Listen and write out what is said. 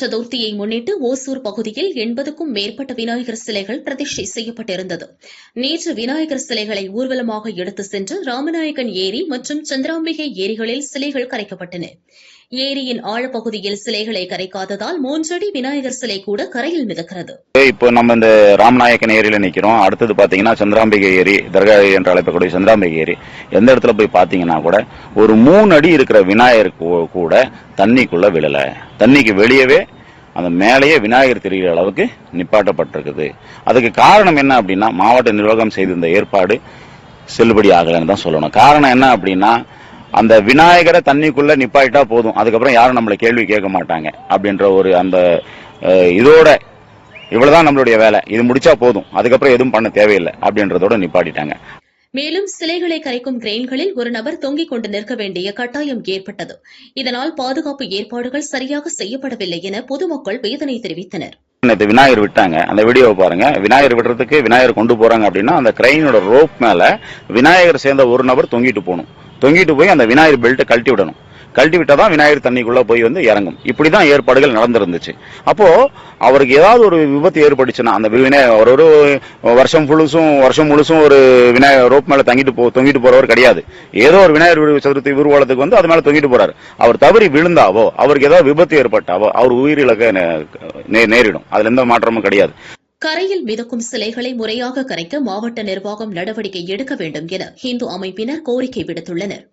சதுர்த்தியை முன்னிட்டு ஓசூர் பகுதியில் எண்பதுக்கும் மேற்பட்ட விநாயகர் சிலைகள் பிரதிஷ்டை செய்யப்பட்டிருந்தது. நேற்று விநாயகர் சிலைகளை ஊர்வலமாக எடுத்து சென்று ராமநாயகன் ஏரி மற்றும் சந்திராம்பிகை ஏரிகளில் சிலைகள் கரைக்கப்பட்டன. ஏரியின் ஆழப்பகுதியில் சிலைகளை கரைக்காததால் மூன்றடி விநாயகர் சிலை கூட கரையில் மிதக்கிறது. இப்போ நம்ம இந்த ராமநாயக்கன் ஏரியில நிக்கிறோம். அடுத்தது பாத்தீங்கன்னா சந்திராம்பிகை ஏரி தர்கா என்று அழைக்கக்கூடிய சந்திராம்பிகை ஏரி. எந்த இடத்துல போய் பாத்தீங்கன்னா கூட ஒரு மூணு அடி இருக்கிற விநாயகர் கூட தண்ணிக்குள்ள விழல. தண்ணிக்கு வெளியவே அந்த மேலேயே விநாயகர் தெரிகிற அளவுக்கு நிப்பாட்டப்பட்டிருக்குது. அதுக்கு காரணம் என்ன அப்படின்னா மாவட்ட நிர்வாகம் செய்திருந்த ஏற்பாடு செல்லுபடி ஆகலைன்னு தான் சொல்லணும். காரணம் என்ன அப்படின்னா அந்த விநாயகரை தண்ணிக்குள்ள நிப்பாயிட்டா போதும். அதுக்கப்புறம் யாரும் நம்மளை கேள்வி கேட்க மாட்டாங்க அப்படின்ற ஒரு அந்த இதோட இவ்வளவுதான் நம்மளுடைய வேலை. இது முடிச்சா போதும். அதுக்கப்புறம் எதுவும் பண்ண தேவையில்லை அப்படின்றதோட நிப்பாட்டிட்டாங்க. மேலும் சிலைகளை கரைக்கும் கிரெயின்களில் ஒரு நபர் தொங்கிக் கொண்டு நிற்க வேண்டிய கட்டாயம் ஏற்பட்டது. இதனால் பாதுகாப்பு ஏற்பாடுகள் சரியாக செய்யப்படவில்லை என பொதுமக்கள் வேதனை தெரிவித்தனர். நேற்று விநாயகர் விட்டாங்க. அந்த வீடியோவை பாருங்க. விநாயகர் விடுறதுக்கு விநாயகர் கொண்டு போறாங்க அப்படின்னா அந்த கிரெயினோட ரோப் மேல விநாயகர் சேர்ந்த ஒரு நபர் தொங்கிட்டு போகணும். தொங்கிட்டு போய் அந்த விநாயகர் பெல்ட்டை கழட்டி விடணும். கழட்டி விட்டாதான் விநாயகர் தண்ணிக்குள்ள போய் வந்து இறங்கும். இப்படிதான் ஏற்பாடுகள் நடந்திருந்துச்சு. அப்போ அவருக்கு ஏதாவது ஒரு விபத்து ஏற்பட்டுச்சுன்னா அந்த விநாயகர் ஒரு ஒரு வருஷம் முழுசும் வருஷம் முழுசும் ஒரு விநாயகர் ரோப் மேல தங்கிட்டு போ தொங்கிட்டு போறவர் கிடையாது. ஏதோ ஒரு விநாயகர் சதுர்த்தி ஊர்வலத்துக்கு வந்து அது மேல தொங்கிட்டு போறாரு. அவர் தவறி விழுந்தாவோ அவருக்கு ஏதாவது விபத்து ஏற்பட்டாவோ அவர் உயிரிழக்க நே- நேரிடும். அதுல எந்த மாற்றமும் கிடையாது. கரையில் மிதக்கும் சிலைகளை முறையாக கரைக்க மாவட்ட நிர்வாகம் நடவடிக்கை எடுக்க வேண்டும் என இந்து அமைப்பினர் கோரிக்கை விடுத்துள்ளனர்.